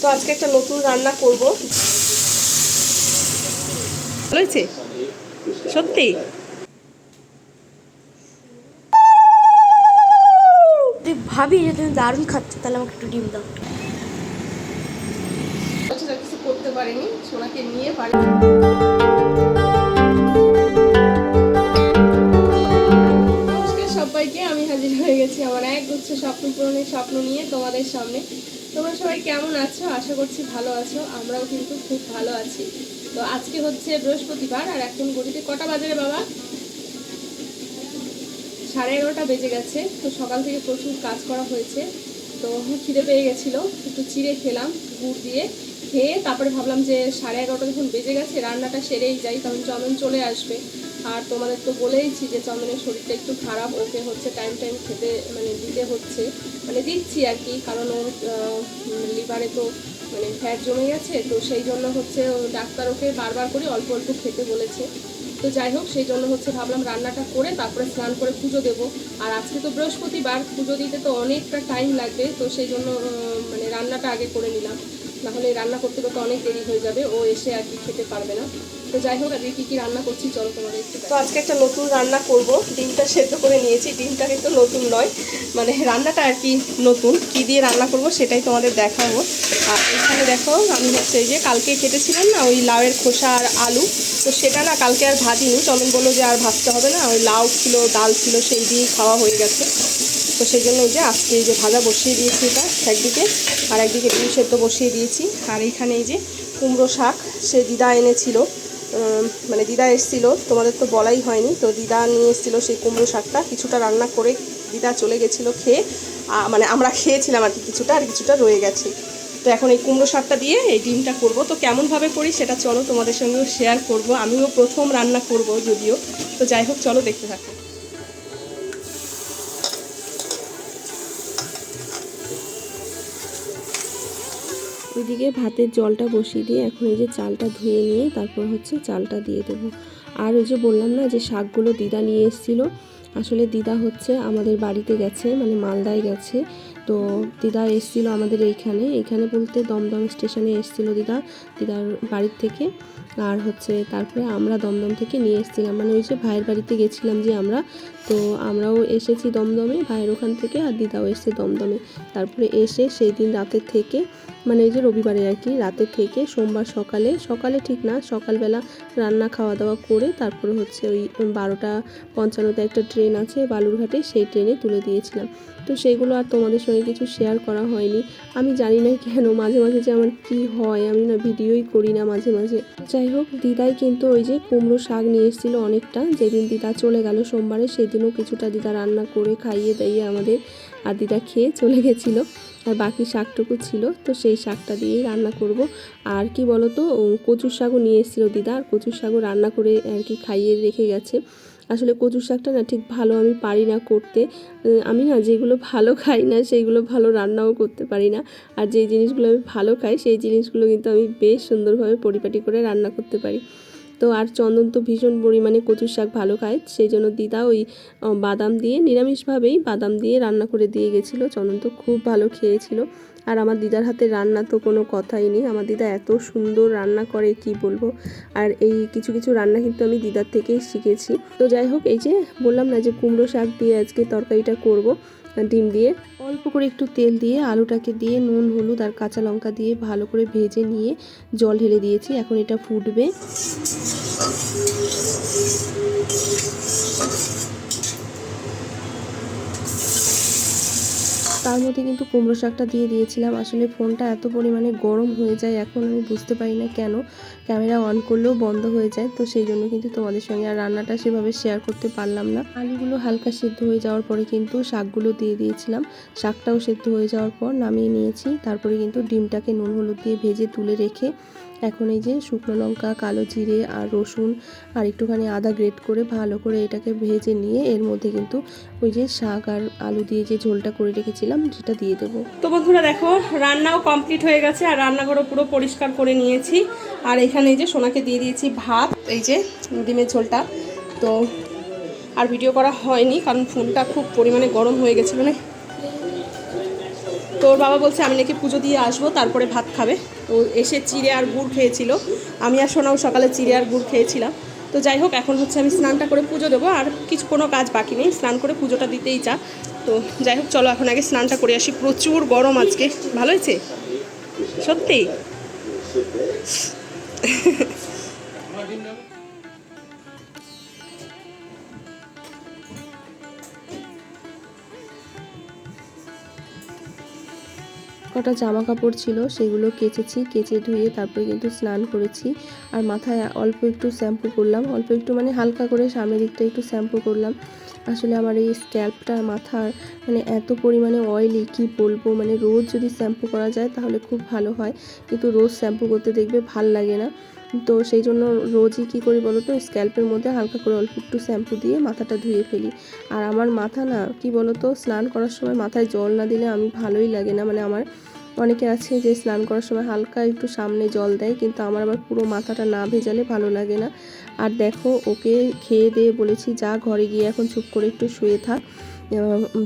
তো আজকে একটা নতুন রান্না করব। ভালো হয়েছে? সত্যি? তুই ভাবি যে তুমি দারুণ খাচ্ছ তাহলে আমাকে একটু ডিম দাও। আচ্ছা কিছু করতে পারিনি সোনাকে নিয়ে পারি সবাইকে আমি হাজির হয়ে গেছি আমার এক গুচ্ছ স্বপ্ন পূরণের স্বপ্ন নিয়ে তোমাদের সামনে। তোমরা সবাই কেমন আছো? আশা করছি ভালো আছো। আমরাও কিন্তু খুব ভালো আছি। তো আজকে হচ্ছে বৃহস্পতিবার, আর এখন গড়িতে কটা বাজারে বাবা? সাড়ে এগারোটা বেজে গেছে, তো সকাল থেকে প্রচুর কাজ করা হয়েছে। তো খিদে পেয়ে গেছিল, একটু চিড়ে খেলাম, গুড় দিয়ে। খেয়ে তারপরে ভাবলাম যে সাড়ে এগারোটা যখন বেজে গেছে, রান্নাটা সেরেই যাই তখন চন্দন চলে আসবে। আর তোমাদের তো বলেইছি যে চন্দনের শরীরটা একটু খারাপ, ওকে হচ্ছে টাইম টাইম খেতে মানে দিতে হচ্ছে। মানে দিচ্ছি আর কি, কারণ ওর লিভারে তো মানে ফ্যাট জমে গেছে, তো সেই জন্য হচ্ছে ডাক্তার ওকে বারবার করে অল্প অল্প খেতে বলেছে। তো যাই হোক, সেই জন্য হচ্ছে ভাবলাম রান্নাটা করে তারপরে স্নান করে পুজো দেবো। আর আজকে তো বৃহস্পতিবার, পুজো দিতে তো অনেকটা টাইম লাগবে, তো সেই জন্য মানে রান্নাটা আগে করে নিলাম। নাহলে রান্না করতে করতে অনেক দেরি হয়ে যাবে, ও এসে আর কি খেতে পারবে না। তো যাই হোক আজকে কী কী রান্না করছি চলো তোমাদের একটু তো আজকে একটা নতুন রান্না করব। ডিমটা সেদ্ধ করে নিয়েছি। ডিমটা কিন্তু নতুন নয়। মানে রান্নাটা আর কি নতুন। কি দিয়ে রান্না করব সেটাই তোমাদের দেখাবো। আর এখানে দেখো আমি হচ্ছে এই যে কালকে কেটেছিলাম না ওই লাউয়ের খোসা আর আলু। তো সেটা না কালকে আর ভাজিনি। চন্দন বলল যে আর ভাজতে হবে না। ওই লাউ ছিল ডাল ছিল সেই দিয়েই খাওয়া হয়ে গেছে। তো সেই জন্য ওই যে আজকে এই যে ভাজা বসিয়ে দিয়েছি এটা একদিকে আর একদিকে ডিম সেদ্ধ বসিয়ে দিয়েছি। আর এইখানে এই যে কুমড়ো শাক সে দিদা এনেছিল। মানে দিদা এসেছিল, তোমাদের তো বলাই হয়নি, তো দিদা নিয়ে এসেছিল সেই কুমড়ো শাকটা, কিছুটা রান্না করে দিদা চলে গেছিল খেয়ে মানে আমরা খেয়েছিলাম আর কি কিছুটা, আর কিছুটা রয়ে গেছে। তো এখন এই কুমড়ো শাকটা দিয়ে এই ডিমটা করব। তো কেমনভাবে করি সেটা চলো তোমাদের সঙ্গেও শেয়ার করব। আমিও প্রথম রান্না করব যদিও। তো যাই হোক, চলো দেখতে থাকো। ওইদিকে ভাতের জলটা বসিয়ে দিয়ে এখন এই যে চালটা ধুয়ে নিয়ে তারপর হচ্ছে চালটা দিয়ে দেবো। আর ওই যে বললাম না যে শাকগুলো দিদা নিয়ে এসেছিল, আসলে দিদা হচ্ছে আমাদের বাড়িতে গেছে মানে মালদায় গেছে। তো দিদা এসেছিল আমাদের এইখানে। এইখানে বলতে দমদম স্টেশনে এসেছিল দিদা, দিদার বাড়ির থেকে। আর হচ্ছে তারপরে আমরা দমদম থেকে নিয়ে এসেছিলাম। মানে ওই যে ভাইয়ের বাড়িতে গেছিলাম যে আমরা, তো আমরাও এসেছি দমদমে, ভাইয়ের ওখান থেকে আর দিদাও এসেছে দমদমে। তারপরে এসে সেই দিন রাতের থেকে মানে এই যে রবিবারে আর কি, রাতে থেকে সোমবার সকালে সকালে ঠিক না, সকালবেলা রান্না খাওয়া দাওয়া করে তারপরে হচ্ছে ওই বারোটা পঞ্চান্নতে একটা ট্রেন আছে বালুরঘাটে, সেই ট্রেনে তুলে দিয়েছিলাম। তো সেইগুলো আর তোমাদের সঙ্গে কিছু শেয়ার করা হয়নি। আমি জানি না কেন, মাঝে মাঝে যে আমার কি হয়, আমি না ভিডিওই করি না মাঝে মাঝে। যাই হোক, দিদাই কিন্তু ওই যে কুমড়ো শাক নিয়ে এসেছিল অনেকটা। যেদিন দিদা চলে গেল সোমবারে, সেদিনও কিছুটা দিদা রান্না করে খাইয়ে দাইয়ে আমাদের আর দিদা খেয়ে চলে গেছিল। আর বাকি শাকটুকু ছিল, তো সেই শাকটা দিয়েই রান্না করব। আর কি বলো তো কচুর শাকও নিয়ে এসেছিল দিদা। আর কচুর শাকও রান্না করে আর কি খাইয়ে রেখে গেছে। আসলে কচুর শাকটা না ঠিক ভালো আমি পারি না করতে। আমি না যেগুলো ভালো খাই না, সেইগুলো ভালো রান্নাও করতে পারি না। আর যেই জিনিসগুলো আমি ভালো খাই, সেই জিনিসগুলো কিন্তু আমি বেশ সুন্দরভাবে পরিপাটি করে রান্না করতে পারি। তো আর চন্দন তো ভীষণ পরিমাণে কচুর শাক ভালো খায়, সেই জন্য দিদা ওই বাদাম দিয়ে, নিরামিষভাবেই বাদাম দিয়ে রান্না করে দিয়ে গেছিল। চন্দন তো খুব ভালো খেয়েছিল। আর আমার দিদার হাতে রান্না তো কোনো কথাই নেই। আমার দিদা এত সুন্দর রান্না করে, কি বলব? আর এই কিছু কিছু রান্না কিন্তু আমি দিদার থেকেই শিখেছি। তো যাই হোক, এই যে বললাম না যে কুমড়ো শাক দিয়ে আজকে তরকারিটা করব ডিম দিয়ে। অল্প করে একটু তেল দিয়ে আলুটাকে দিয়ে নুন, হলুদ আর কাঁচা লঙ্কা দিয়ে ভালো করে ভেজে নিয়ে জল ঢেলে দিয়েছি। এখন এটা ফুটবে। তার মধ্যে কিন্তু কুমড়ো শাকটা দিয়ে দিয়েছিলাম। আসলে ফোনটা এত পরিমাণে গরম হয়ে যায়, এখন আমি বুঝতে পারি না কেন। ক্যামেরা অন করলেও বন্ধ হয়ে যায়, তো সেই জন্য কিন্তু তোমাদের সঙ্গে আর রান্নাটা সেভাবে শেয়ার করতে পারলাম না। আলুগুলো হালকা সেদ্ধ হয়ে যাওয়ার পরে কিন্তু শাকগুলো দিয়ে দিয়েছিলাম। শাকটাও সেদ্ধ হয়ে যাওয়ার পর নামিয়ে নিয়েছি, তারপরে কিন্তু ডিমটাকে নুন হলুদ দিয়ে ভেজে তুলে রেখে এখন এই যে শুকনো লঙ্কা, কালো জিরে আর রসুন আর একটুখানি আদা গ্রেট করে ভালো করে এটাকে ভেজে নিয়ে এর মধ্যে কিন্তু ওই যে শাক আর আলু দিয়ে যে ঝোলটা করে রেখেছিলাম সেটা দিয়ে দেবো। তো বন্ধুরা দেখো, রান্নাও কমপ্লিট হয়ে গেছে আর রান্নাঘরও পুরো পরিষ্কার করে নিয়েছি। আর এখানে এই যে সোনাকে দিয়ে দিয়েছি ভাত, এই যে ডিমের ঝোলটা। তো আর ভিডিও করা হয়নি কারণ ফোনটা খুব পরিমাণে গরম হয়ে গেছে মানে ওর বাবা বলছে আমি নাকি পুজো দিয়ে আসব, তারপরে ভাত খাবে। তো এসে চিড়ে আর গুড় খেয়েছিল। আমি আর সোনাও সকালে চিড়ে আর গুড় খেয়েছিলাম। তো যাই হোক, এখন হচ্ছে আমি স্নানটা করে পুজো দেবো, আর কিছু কোনো কাজ বাকি নেই। স্নান করে পুজোটা দিতেই চা তো যাই হোক, চলো এখন আগে স্নানটা করে আসি। প্রচুর গরম আজকে। ভালো হয়েছে? সত্যি? কটা জামা কাপড় ছিল সেগুলো কেচেছি, কেচে ধুয়ে তারপরে কিন্তু স্নান করেছি। আর মাথায় অল্প একটু শ্যাম্পু করলাম, অল্প একটু মানে হালকা করে সামনের দিকটা একটু শ্যাম্পু করলাম। আসলে আমার এই স্ক্যাল্পটা মাথার মানে এত পরিমাণে অয়েলি কি বলব? মানে রোজ যদি শ্যাম্পু করা যায় তাহলে খুব ভালো হয়। কিন্তু রোজ শ্যাম্পু করতে দেখবে ভালো লাগে না। তো সেই জন্য রোজই কী করি বলো তো? স্ক্যাল্পের মধ্যে হালকা করে অল্প একটু শ্যাম্পু দিয়ে মাথাটা ধুয়ে ফেলি। আর আমার মাথা না, কি বলো তো? স্নান করার সময় মাথায় জল না দিলে আমি ভালোই লাগে না। মানে আমার অনেকে আছে যে স্নান করার সময় হালকা একটু সামনে জল দেয়, কিন্তু আমার আবার পুরো মাথাটা না ভেজালে ভালো লাগে না। আর দেখো, ওকে খেয়ে দিয়ে বলেছি, যা ঘরে গিয়ে এখন চুপ করে একটু শুয়ে থাক।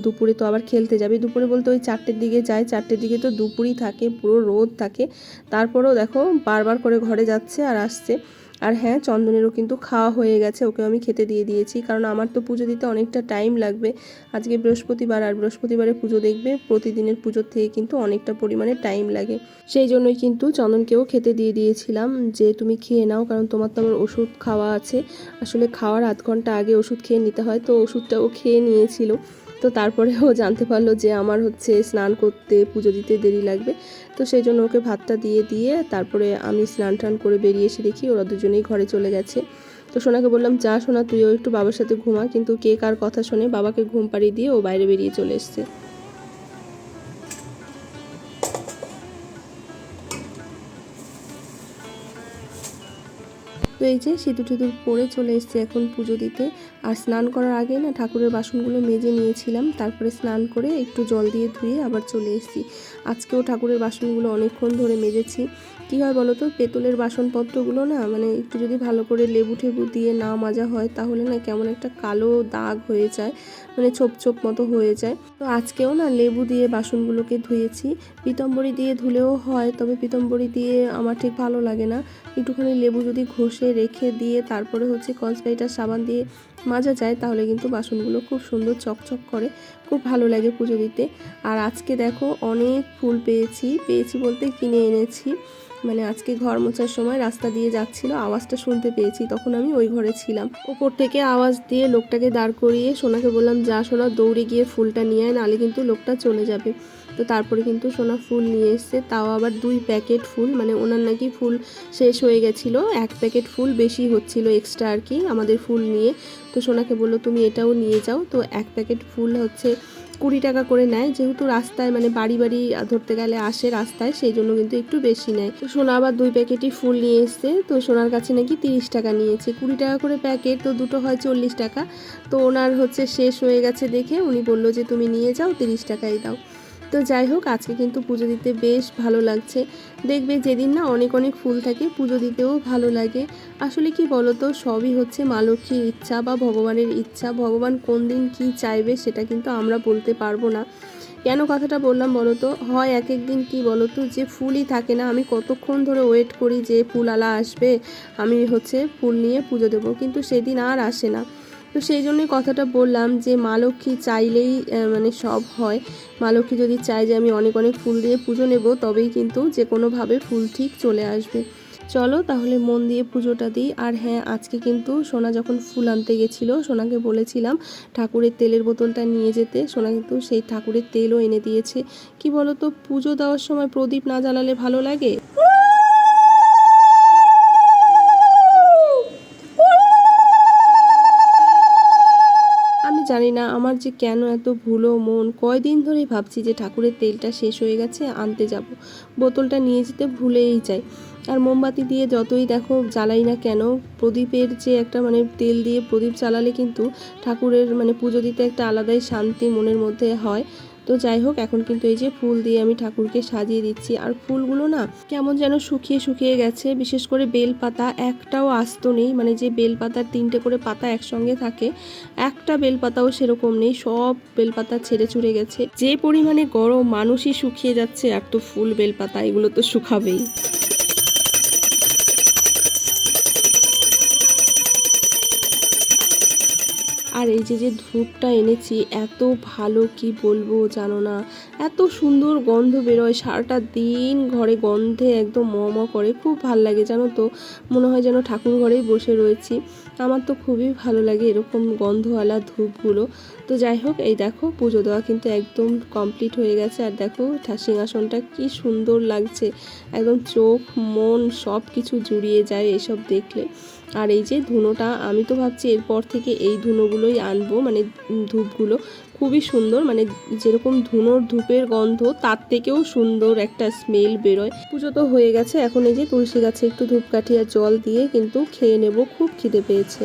দুপুরে তো আবার খেলতে যাবে। দুপুরে বলতে ওই চারটের দিকে যায়, চারটের দিকে তো দুপুরই থাকে, পুরো রোদ থাকে। তারপরেও দেখো বারবার করে ঘরে যাচ্ছে আর আসছে। আর হ্যাঁ চন্দনেরও কিন্তু খাওয়া হয়ে গেছে, ওকে আমি খেতে দিয়ে দিয়েছি। কারণ আমার তো পুজো দিতে অনেকটা টাইম লাগবে। আজকে বৃহস্পতিবার, আর বৃহস্পতিবারে পুজো দেখবে, প্রতিদিনের পুজোর থেকে কিন্তু অনেকটা পরিমাণে টাইম লাগে। সেই জন্যই কিন্তু চন্দনকেও খেতে দিয়ে দিয়েছিলাম যে, তুমি খেয়ে নাও, কারণ তোমার তো আমার ওষুধ খাওয়া আছে। আসলে খাওয়ার আধ ঘণ্টা আগে ওষুধ খেয়ে নিতে হয়, তো ওষুধটা ও খেয়ে নিয়েছিল। তো তারপরে ও জানতে পারল যে আমার হচ্ছে স্নান করতে, পুজো দিতে দেরি লাগবে। তো সেই জন্য ওকে ভাতটা দিয়ে দিয়ে তারপরে আমি স্নান টান করে বেরিয়ে এসে দেখি ওরা দুজনেই ঘরে চলে গেছে। তো সোনাকে বললাম, যা সোনা, তুইও একটু বাবার সাথে ঘুমা। কিন্তু কে কার কথা শুনে, বাবাকে ঘুম পাড়িয়ে দিয়ে ও বাইরে বেরিয়ে চলে এসছে। তো এই যে সিঁদুর টিঁদুর পরে চলে এসেছি এখন পুজো দিতে। আর স্নান করার আগে না ঠাকুরের বাসনগুলো মেজে নিয়েছিলাম, তারপরে স্নান করে একটু জল দিয়ে ধুয়ে আবার চলে এসেছি। আজকেও ঠাকুরের বাসনগুলো অনেকক্ষণ ধরে মেজেছি। কী হয় বলো তো, পেতলের বাসনপত্রগুলো না মানে একটু যদি ভালো করে লেবু টেবু দিয়ে না মাজা হয়, তাহলে না কেমন একটা কালো দাগ হয়ে যায় মানে ছোপ ছোপ মতো হয়ে যায়। তো আজকেও না লেবু দিয়ে বাসনগুলোকে ধুয়েছি। পিতম্বরী দিয়ে ধুলেও হয়, তবে পিতম্বরী দিয়ে আমার ঠিক ভালো লাগে না। একটুখানি লেবু যদি ঘষে রেখে দিয়ে তারপরে হচ্ছে কসবাইটার সাবান দিয়ে মাজা যায়, তাহলে কিন্তু বাসনগুলো খুব সুন্দর চকচক করে, খুব ভালো লাগে পুজো দিতে। আর আজকে দেখো অনেক ফুল পেয়েছি পেয়েছি বলতে কিনে এনেছি। মানে আজকে ঘর মোছার সময় রাস্তা দিয়ে যাচ্ছিল, আওয়াজটা শুনতে পেয়েছি, তখন আমি ওই ঘরে ছিলাম। ওপর থেকে আওয়াজ দিয়ে লোকটাকে দাঁড় করিয়ে সোনাকে বললাম, যা সোনা, দৌড়ে গিয়ে ফুলটা নিয়ে আয় নাহলে কিন্তু লোকটা চলে যাবে। তো তারপরে কিন্তু সোনা ফুল নিয়ে এসছে। তাও আবার দুই প্যাকেট ফুল মানে ওনার নাকি ফুল শেষ হয়ে গেছিল। এক প্যাকেট ফুল বেশি হচ্ছিল এক্সট্রা আর কি আমাদের ফুল নিয়ে। তো সোনাকে বলল, তুমি এটাও নিয়ে যাও। তো এক প্যাকেট ফুল হচ্ছে কুড়ি টাকা করে নেয়। যেহেতু রাস্তায় মানে বাড়ি বাড়ি ধরতে গেলে আসে রাস্তায়, সেই জন্য কিন্তু একটু বেশি নেয়। তো সোনা আবার দুই প্যাকেটই ফুল নিয়ে এসছে। তো সোনার কাছে নাকি তিরিশ টাকা নিয়েছে। কুড়ি টাকা করে প্যাকেট, তো দুটো হয় চল্লিশ টাকা। তো ওনার হচ্ছে শেষ হয়ে গেছে দেখে উনি বলল যে, তুমি নিয়ে যাও, তিরিশ টাকাই দাও। তো যাই হোক, আজকে কিন্তু পুজো দিতে বেশ ভালো লাগছে। দেখবে যেদিন না অনেক অনেক ফুল থাকে, পুজো দিতেও ভালো লাগে। আসলে কি বলতো, সবই হচ্ছে মা লক্ষ্মীর ইচ্ছা বা ভগবানের ইচ্ছা। ভগবান কোন দিন কি চাইবে সেটা কিন্তু আমরা বলতে পারব না। কেন কথাটা বললাম বলো তো হয় এক এক দিন কি বলো তো যে ফুলই থাকে না, আমি কতক্ষণ ধরে ওয়েট করি যে ফুলওয়ালা আসবে, আমি হচ্ছে ফুল নিয়ে পুজো দেবো। কিন্তু সেদিন আর আসে না। তো সেই জন্যই কথাটা বললাম যে মা লক্ষ্মী চাইলেই মানে সব হয়। মা লক্ষ্মী যদি চায় যে আমি অনেক অনেক ফুল দিয়ে পুজো নেব, তবেই কিন্তু যে কোনোভাবে ফুল ঠিক চলে আসবে। চলো তাহলে মন দিয়ে পুজোটা দিই। আর হ্যাঁ আজকে কিন্তু সোনা যখন ফুল আনতে গেছিল, সোনাকে বলেছিলাম ঠাকুরের তেলের বোতলটা নিয়ে যেতে। সোনা কিন্তু সেই ঠাকুরের তেলও এনে দিয়েছে। কি বলো তো পুজো দেওয়ার সময় প্রদীপ না জ্বালালে ভালো লাগে? জানি না আমার যে কেন এত ভুলো মন। কয়দিন ধরেই ভাবছি যে ঠাকুরের তেলটা শেষ হয়ে গেছে, আনতে যাব। বোতলটা নিয়ে যেতে ভুলেই যাই। আর মোমবাতি দিয়ে যতই দেখো জ্বালাই না কেন, প্রদীপের যে একটা মানে তেল দিয়ে প্রদীপ জ্বালালে কিন্তু ঠাকুরের মানে পুজো দিতে একটা আলাদাই শান্তি মনের মধ্যে হয়। তো যাই হোক, এখন কিন্তু এই যে ফুল দিয়ে আমি ঠাকুরকে সাজিয়ে দিচ্ছি। আর ফুলগুলো না কেমন যেন শুকিয়ে শুকিয়ে গেছে, বিশেষ করে বেল পাতা একটাও আস্ত নেই। মানে যে বেল পাতার তিনটে করে পাতা একসঙ্গে থাকে, একটা বেল পাতাও সেরকম নেই, সব বেল পাতা ছেড়ে ছুড়ে গেছে। যে পরিমাণে গরম মানুষই শুকিয়ে যাচ্ছে, আর তো ফুল বেল পাতা এগুলো তো শুকাবেই। আর এই যে যে ধূপটা এনেছি, এত ভালো কি বলব জানো না? এত সুন্দর গন্ধ বেরোয়, সারাটা দিন ঘরে গন্ধে একদম ম ম করে, খুব ভালো লাগে জানো তো? মনে হয় যেন ঠাকুর ঘরেই বসে রয়েছি। আমার তো খুবই ভালো লাগে এরকম গন্ধওয়ালা ধূপগুলো। তো যাই হোক, এই দেখো পুজো দেওয়া কিন্তু একদম কমপ্লিট হয়ে গেছে। আর দেখো সিংহাসনটা কি সুন্দর লাগছে। একদম চোখ, মন সব কিছু জুড়িয়ে যায় এসব দেখলে। আর এই যে ধুনোটা, আমি তো ভাবছি এরপর থেকে এই ধুনোগুলোই আনব মানে ধূপগুলো। খুবই সুন্দর মানে যেরকম ধুনোর ধূপের গন্ধ, তার থেকেও সুন্দর একটা স্মেল বেরোয়। পুজো তো হয়ে গেছে, এখন এই যে তুলসী গাছে একটু ধূপকাঠি আর জল দিয়ে কিন্তু খেয়ে নেব, খুব খিদে পেয়েছে।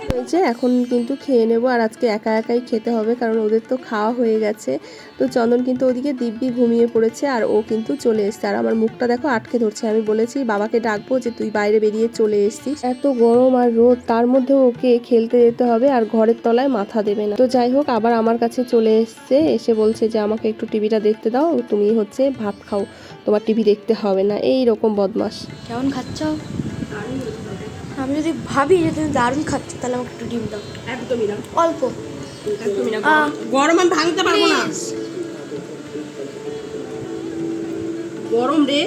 যে এখন কিন্তু খেয়ে নেব। আর আজকে একা একাই খেতে হবে, কারণ ওদের তো খাওয়া হয়ে গেছে। তো চন্দন কিন্তু ওদিকে দিব্যি ঘুমিয়ে পড়েছে, আর ও কিন্তু চলে এসছে। আর আমার মুখটা দেখো আটকে ধরছে। আমি বলেছি, বাবাকে ডাকবো যে তুই বাইরে বেরিয়ে চলে এসছিস। এত গরম আর রোদ, তার মধ্যে ওকে খেলতে যেতে হবে, আর ঘরের তলায় মাথা দেবে না। তো যাই হোক, আবার আমার কাছে চলে এসছে, এসে বলছে যে, আমাকে একটু টিভিটা দেখতে দাও, তুমি হচ্ছে ভাত খাও। তোমার টিভি দেখতে হবে না। এই রকম বদমাস কেমন খাচ্ছ? আমি যদি ভাবি যে তুমি দারুণ খাচ্ছ তাহলে আমাকে একটু ডিম দাও। একদমই না। অল্প। একদমই না। গরম আমি ভাঙতে পারব না। গরম রে।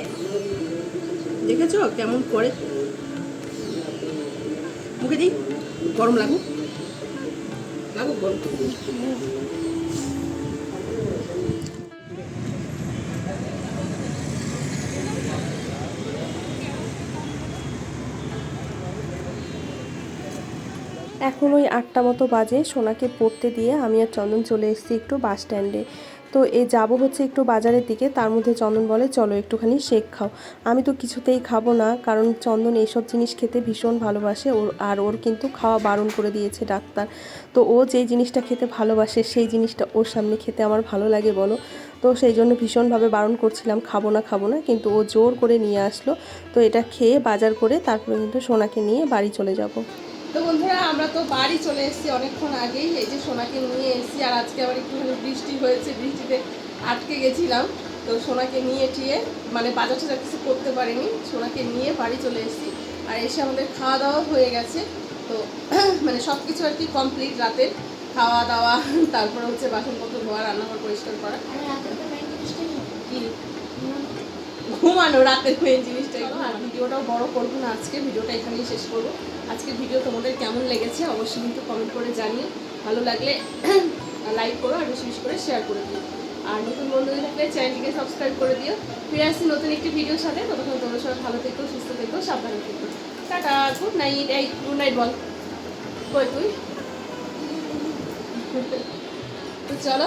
দেখেছ কেমন করে? মুখে দিই। গরম লাগুক। লাগুক গরম। এখন ওই আটটা মতো বাজে। সোনাকে পড়তে দিয়ে আমি আর চন্দন চলে এসেছি একটু বাস স্ট্যান্ডে। তো এ যাব হচ্ছে একটু বাজারের দিকে। তার মধ্যে চন্দন বলে, চলো একটুখানি শেক খাও। আমি তো কিছুতেই খাব না, কারণ চন্দন এইসব জিনিস খেতে ভীষণ ভালোবাসে। ওর, আর ওর কিন্তু খাওয়া বারণ করে দিয়েছে ডাক্তার। তো ও যেই জিনিসটা খেতে ভালোবাসে, সেই জিনিসটা ওর সামনে খেতে আমার ভালো লাগে বলো। তো সেই জন্য ভীষণভাবে বারণ করছিলাম, খাব না খাব না। কিন্তু ও জোর করে নিয়ে আসলো। তো এটা খেয়ে বাজার করে তারপরে কিন্তু সোনাকে নিয়ে বাড়ি চলে যাব। তো বন্ধুরা আমরা তো বাড়ি চলে এসেছি অনেকক্ষণ আগেই। এই যে সোনাকে নিয়ে এসেছি আর আজকে আবার একটুখানি বৃষ্টি হয়েছে বৃষ্টিতে আটকে গেছিলাম। তো সোনাকে নিয়ে টিয়ে মানে বাজার টাজার কিছু করতে পারিনি সোনাকে নিয়ে বাড়ি চলে এসেছি। আর এসে আমাদের খাওয়া দাওয়া হয়ে গেছে। তো মানে সব কিছু আর কি কমপ্লিট রাতের খাওয়া দাওয়া তারপরে হচ্ছে বাসনপত্র ধোয়া রান্নাঘর পরিষ্কার করা। কি? ঘুমানো রাতের মেন আর ভিডিওটাও বড় করব না, আজকে ভিডিওটা এখানেই শেষ করব। আজকে ভিডিও তোমাদের কেমন লেগেছে অবশ্যই কিন্তু কমেন্ট করে জানিয়ে ভালো লাগলে লাইক করো আর বেশি বেশি করে শেয়ার করে দিও। আর নতুন বন্ধুদের থাকলে চ্যানেলটিকে সাবস্ক্রাইব করে দিও। ফিরে আসছি নতুন একটি ভিডিওর সাথে। ততক্ষণ তোমরা সবাই ভালো থেকো, সুস্থ থেকো, সাবধানে থেকো। টাটা গুড নাইট এই গুড নাইট বল। কই তুই? তো চলো।